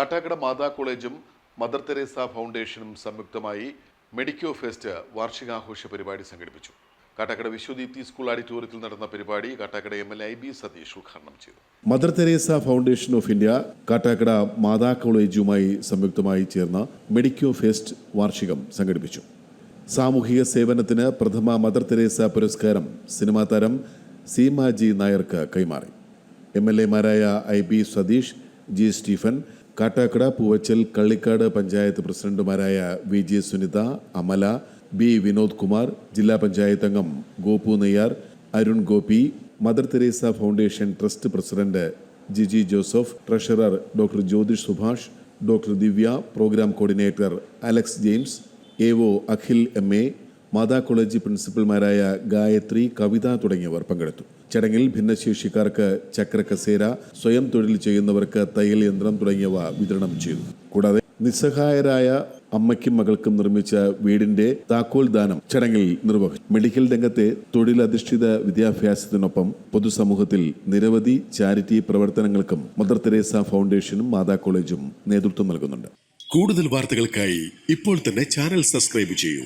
കാട്ടാക്കട മാതാ കോളേജും mother Teresa ഫൗണ്ടേഷനും സംയുക്തമായി medico fest വാർഷികാഘോഷ പരിപാടി സംഘടിപ്പിച്ചു. കാട്ടാക്കട വിശ്വദീപ്തി സ്കൂൾ ഓഡിറ്റോറിയത്തിൽ നടന്ന പരിപാടി Kattakkada M L I B Satheesh ഉദ്ഘാടനം ചെയ്തു. Mother Teresa Foundation of India Kattakkada Matha കോളേജുമായി സംയുക്തമായി ചേർന്ന മെഡിക്കോ ഫെസ്റ്റ് വാർഷികം സംഘടിപ്പിച്ചു. സാമൂഹിക സേവനത്തിന് പ്രഥമ മദർ തെരേസ പുരസ്കാരം സിനിമാ താരം സീമാജി നായർക്ക് കൈമാറി. M L എമാരായ I B Satheesh G Stephen Kattakkada Poovachal Kallikkad panchayat പ്രസിഡന്റുമാരായ V G Sunitha Amala B Vinod Kumar ജില്ലാ പഞ്ചായത്ത് അംഗം Gopu Neyyar Arun Gopi Mother Teresa foundation trust president Jiji Joseph treasurer doctor Jyothish Subhash doctor Divya programme coordinator Alex James A O Akhil M A Matha college പ്രിൻസിപ്പൽമാരായ Gayathri Kavitha തുടങ്ങിയവർ പങ്കെടുത്തു. ചടങ്ങിൽ ഭിന്നശേഷിക്കാർക്ക് ചക്രകസേര സ്വയം തൊഴിൽ ചെയ്യുന്നവർക്ക് തയ്യൽ യന്ത്രം തുടങ്ങിയവ വിതരണം ചെയ്തു. കൂടാതെ നിസ്സഹായരായ അമ്മയ്ക്കും മകൾക്കും നിർമ്മിച്ച വീടിന്റെ താക്കോൽ ദാനം ചടങ്ങിൽ നിർവഹിച്ചു. മെഡിക്കൽ രംഗത്തെ തൊഴിലധിഷ്ഠിത വിദ്യാഭ്യാസത്തിനൊപ്പം പൊതുസമൂഹത്തിൽ നിരവധി ചാരിറ്റി പ്രവർത്തനങ്ങൾക്കും മദർ തെരേസ ഫൗണ്ടേഷനും മാതാ കോളേജും നേതൃത്വം നൽകുന്നുണ്ട്. കൂടുതൽ വാർത്തകൾക്കായി ഇപ്പോൾ തന്നെ ചാനൽ സബ്സ്ക്രൈബ് ചെയ്യൂ.